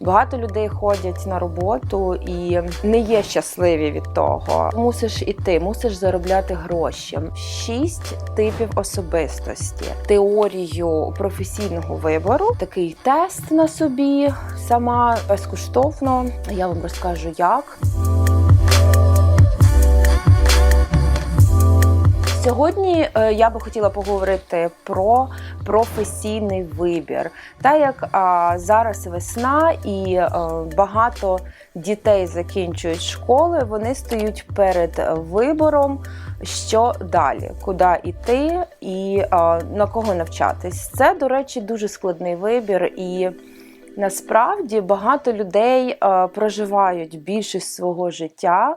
Багато людей ходять на роботу і не є щасливі від того. Мусиш іти, мусиш заробляти гроші. Шість типів особистості, теорію професійного вибору, такий тест на собі сама безкоштовно. Я вам розкажу як. Сьогодні е, я би хотіла поговорити про професійний вибір. Так як а, зараз весна і е, багато дітей закінчують школи, вони стають перед вибором, що далі, куди йти і а, на кого навчатись. Це, до речі, дуже складний вибір і. Насправді багато людей е, проживають більшість свого життя, е,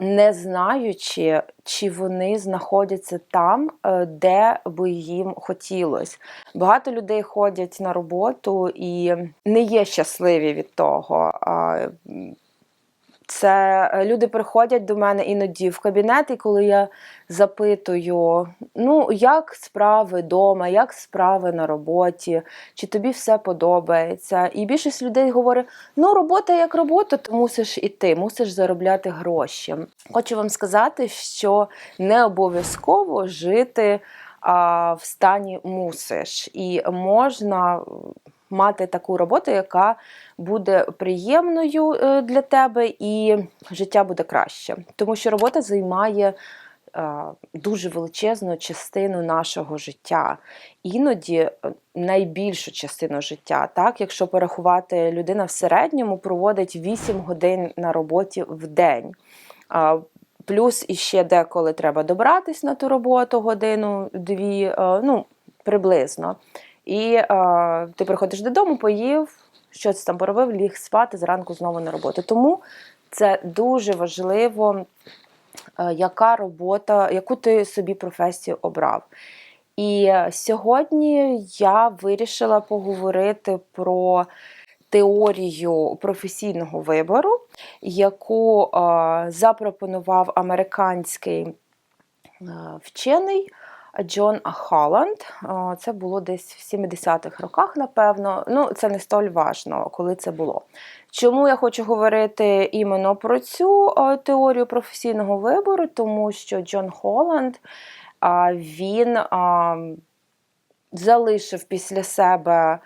не знаючи, чи вони знаходяться там, е, де би їм хотілося. Багато людей ходять на роботу і не є щасливі від того. Це е, люди приходять до мене іноді в кабінет, і коли я запитую, ну як справи вдома, як справи на роботі, чи тобі все подобається. І більшість людей говорить: ну, робота як робота, то мусиш іти, мусиш заробляти гроші. Хочу вам сказати, що не обов'язково жити а, в стані мусиш, і можна мати таку роботу, яка буде приємною е, для тебе, і життя буде краще. Тому що робота займає е, дуже величезну частину нашого життя. Іноді е, найбільшу частину життя. Так, якщо порахувати, людина в середньому проводить 8 годин на роботі в день. Плюс іще деколи треба добратись на ту роботу годину-дві, ну приблизно. І е, ти приходиш додому, поїв, щось там поробив, ліг спати зранку знову на роботу. Тому це дуже важливо, е, яка робота, яку ти собі професію обрав. І е, сьогодні я вирішила поговорити про теорію професійного вибору, яку запропонував американський вчений. Джон Холланд. О, Це було десь в 70-х роках, напевно. Ну, це не столь важно, коли це було. Чому я хочу говорити іменно про цю теорію професійного вибору? Тому що Джон Холланд він залишив після себе.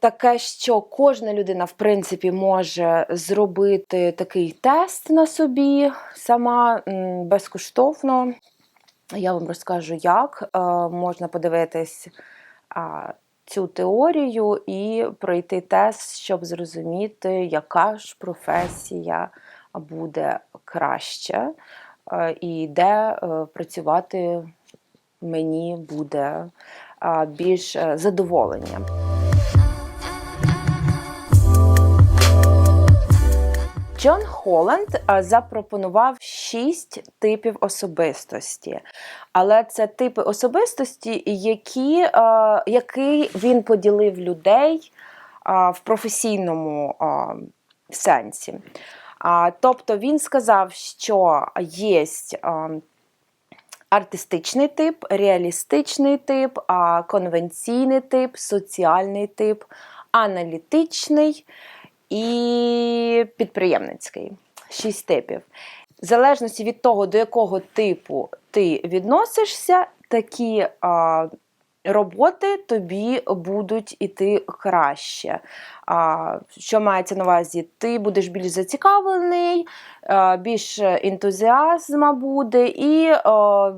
Таке, що кожна людина, в принципі, може зробити такий тест на собі сама безкоштовно. Я вам розкажу, як е, можна подивитись цю теорію і пройти тест, щоб зрозуміти, яка ж професія буде краще, е, і де е, працювати мені буде більш задоволення. Джон Холланд запропонував шість типів особистості, але це типи особистості, які, е, він поділив людей е, в професійному е, сенсі. Тобто він сказав, що є е, артистичний тип, реалістичний тип, конвенційний тип, соціальний тип, аналітичний і підприємницький. Шість типів. В залежності від того, до якого типу ти відносишся, такі а, роботи тобі будуть іти краще. А, Що мається на увазі? Ти будеш більш зацікавлений, а, більш ентузіазма буде і. А,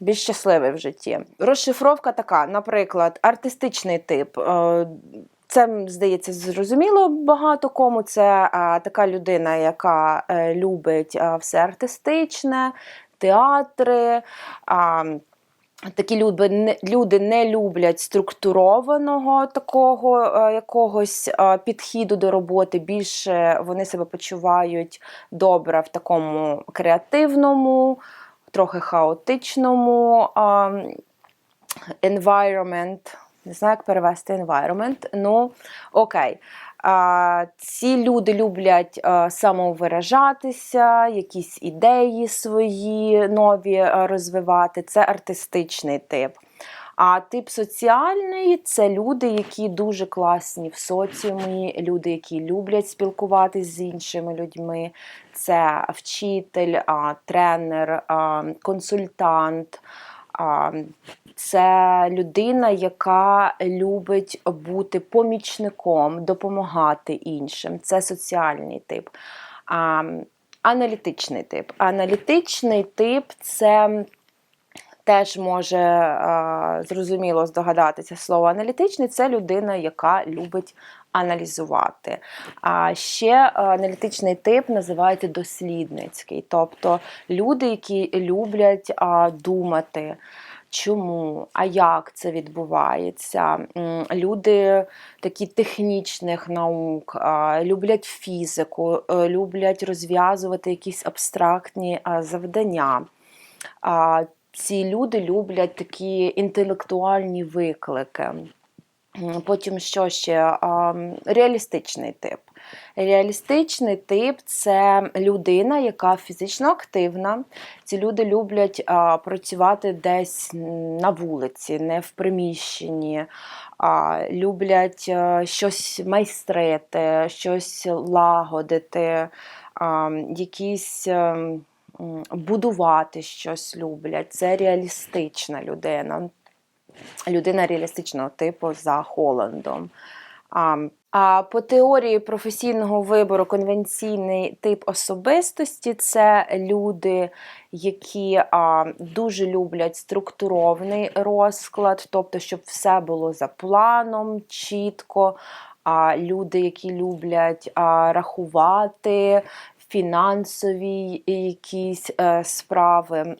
більш щасливий в житті. Розшифровка така, наприклад, артистичний тип. Е, Це, здається, зрозуміло багато кому. Це а, така людина, яка е, любить а, все артистичне, театри. А, Такі люди не, люди не люблять структурованого такого е, якогось е, підходу до роботи. Більше вони себе почувають добре в такому креативному, трохи хаотичному а, environment. Не знаю, як перевести environment. Ну, окей. А, ці люди люблять самовиражатися, якісь ідеї свої нові розвивати. Це артистичний тип. А тип соціальний це люди, які дуже класні в соціумі, люди, які люблять спілкуватися з іншими людьми. Це вчитель, тренер, консультант. Це людина, яка любить бути помічником, допомагати іншим. Це соціальний тип. А, Аналітичний тип. Аналітичний тип це теж може зрозуміло здогадатися слово аналітичний це людина, яка любить аналізувати. А ще аналітичний тип називається дослідницький, тобто люди, які люблять думати. Чому, а як це відбувається? Люди такі технічних наук, люблять фізику, е, люблять розв'язувати якісь абстрактні завдання. Ці люди люблять такі інтелектуальні виклики. Потім що ще? Реалістичний тип. Реалістичний тип це людина, яка фізично активна. Ці люди люблять а, працювати десь на вулиці, не в приміщенні, а, люблять а, щось майстрити, щось лагодити, а, якісь. а, Будувати щось люблять. Це реалістична людина. Людина реалістичного типу за Холландом. А, а по теорії професійного вибору конвенційний тип особистості це люди, які а, дуже люблять структурований розклад, тобто, щоб все було за планом, чітко. А люди, які люблять а, рахувати фінансові якісь е, справи.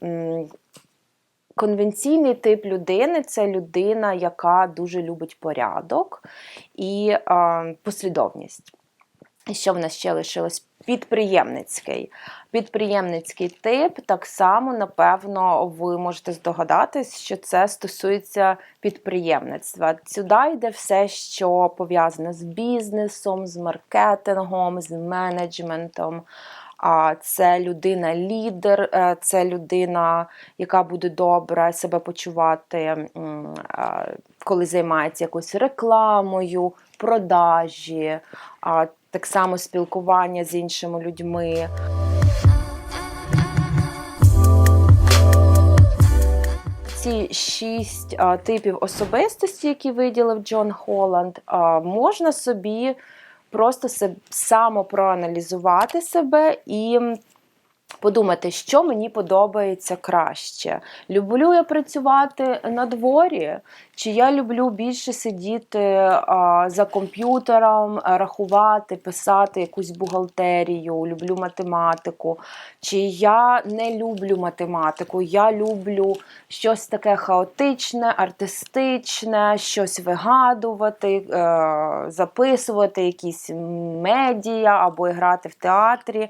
Конвенційний тип людини це людина, яка дуже любить порядок і е, послідовність. І що в нас ще лишилось? Підприємницький. Підприємницький тип, так само, напевно, ви можете здогадатись, що це стосується підприємництва. Сюди йде все, що пов'язане з бізнесом, з маркетингом, з менеджментом. Це людина-лідер, е, це людина, яка буде добре себе почувати, е, коли займається якоюсь рекламою, продажі, так само спілкування з іншими людьми. Ці шість а, типів особистості, які виділив Джон Холланд, а, можна собі просто се- самопроаналізувати себе і подумати, що мені подобається краще. Люблю я працювати на дворі, чи я люблю більше сидіти а, за комп'ютером, рахувати, писати якусь бухгалтерію, люблю математику, чи я не люблю математику, я люблю щось таке хаотичне, артистичне, щось вигадувати, е, записувати якісь медіа або грати в театрі.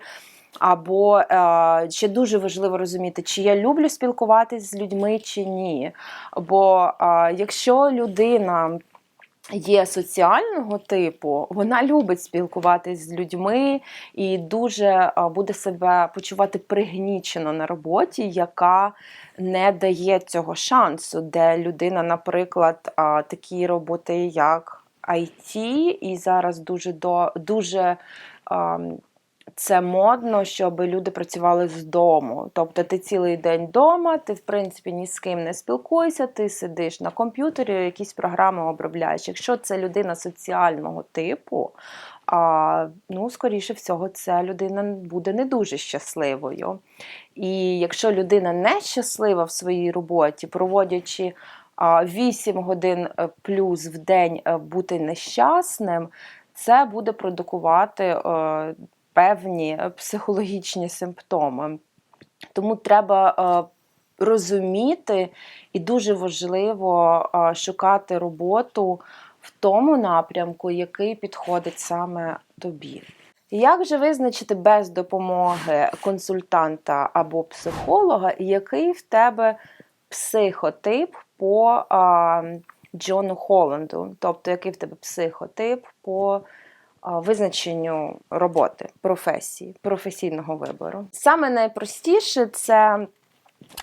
Або е, ще дуже важливо розуміти, чи я люблю спілкуватись з людьми чи ні. Бо е, якщо людина є соціального типу, вона любить спілкуватись з людьми і дуже е, буде себе почувати пригнічено на роботі, яка не дає цього шансу, де людина, наприклад, такі роботи, як IT, і зараз дуже до дуже. Це модно, щоб люди працювали з дому. Тобто ти цілий день вдома, ти, в принципі, ні з ким не спілкуєшся, ти сидиш на комп'ютері, якісь програми обробляєш. Якщо це людина соціального типу, а, ну, скоріше всього, ця людина буде не дуже щасливою. І якщо людина не щаслива в своїй роботі, проводячи а, 8 годин е, плюс в день е, бути нещасним, це буде продукувати е, певні е, психологічні симптоми. Тому треба е, розуміти і дуже важливо е, шукати роботу в тому напрямку, який підходить саме тобі. Як же визначити без допомоги консультанта або психолога, який в тебе психотип по а, Джону Холланду? Тобто, який в тебе психотип по визначенню роботи, професії, професійного вибору? Саме найпростіше це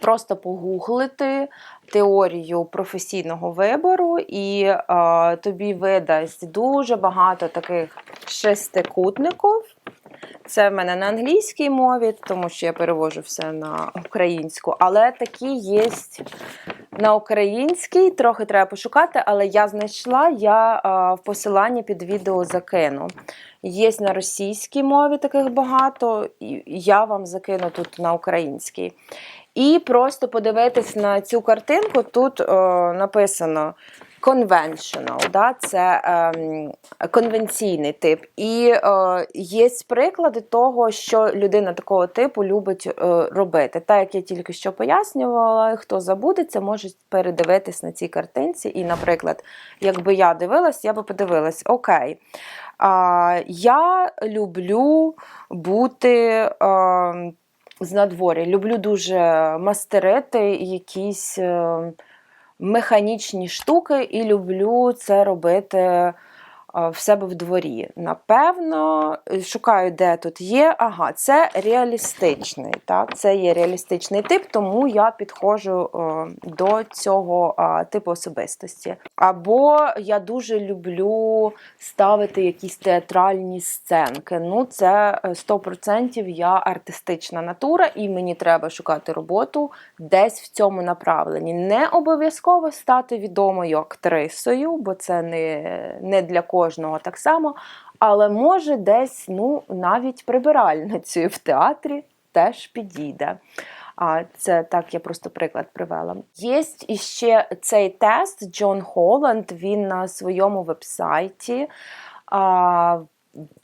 просто погуглити теорію професійного вибору, і е, тобі видасть дуже багато таких шестикутників. Це в мене на англійській мові, тому що я перевожу все на українську, але такі є на українській, трохи треба пошукати, але я знайшла, я а, в посиланні під відео закину. Є на російській мові таких багато, і я вам закину тут на українській. І просто подивитись на цю картинку. Тут е, написано conventional, да? це ем, конвенційний тип. І е, є приклади того, що людина такого типу любить е, робити. Так як я тільки що пояснювала, хто забудеться, може передивитись на цій картинці. І, наприклад, якби я дивилась, я би подивилась, окей. А, я люблю бути. А, з надворі. Люблю дуже мастерити якісь е, механічні штуки і люблю це робити в себе в дворі. Напевно, шукаю, де тут є. Ага, це реалістичний. Так? Це є реалістичний тип, тому я підходжу е, до цього е, типу особистості. Або я дуже люблю ставити якісь театральні сценки. Ну, це е, 100% я артистична натура, і мені треба шукати роботу десь в цьому направленні. Не обов'язково стати відомою актрисою, бо це не, не для кожного так само. Але може десь ну, навіть прибиральницею в театрі теж підійде. А це так, я просто приклад привела. Є іще цей тест Джон Холланд. Він на своєму вебсайті.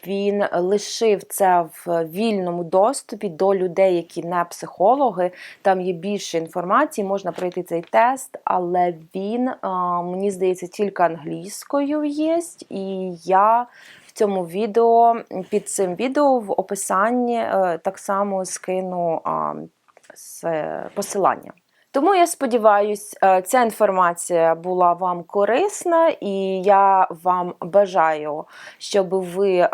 Він лишив це в вільному доступі до людей, які не психологи. Там є більше інформації, можна пройти цей тест, але він, мені здається, тільки англійською є. І я в цьому відео під цим відео в описанні е, так само скину посилання. Тому я сподіваюся, ця інформація була вам корисна, і я вам бажаю, щоб ви е,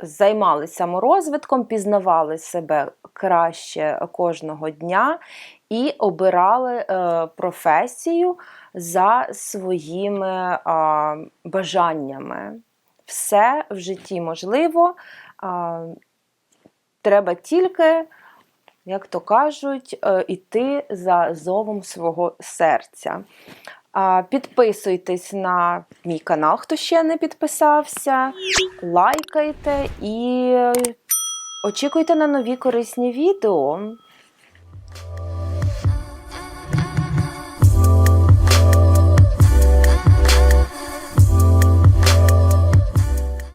займалися саморозвитком, пізнавали себе краще кожного дня і обирали е, професію за своїми е, бажаннями. Все в житті можливо. Треба тільки як то кажуть, е, іти за зовом свого серця. Підписуйтесь на мій канал, хто ще не підписався, лайкайте і очікуйте на нові корисні відео.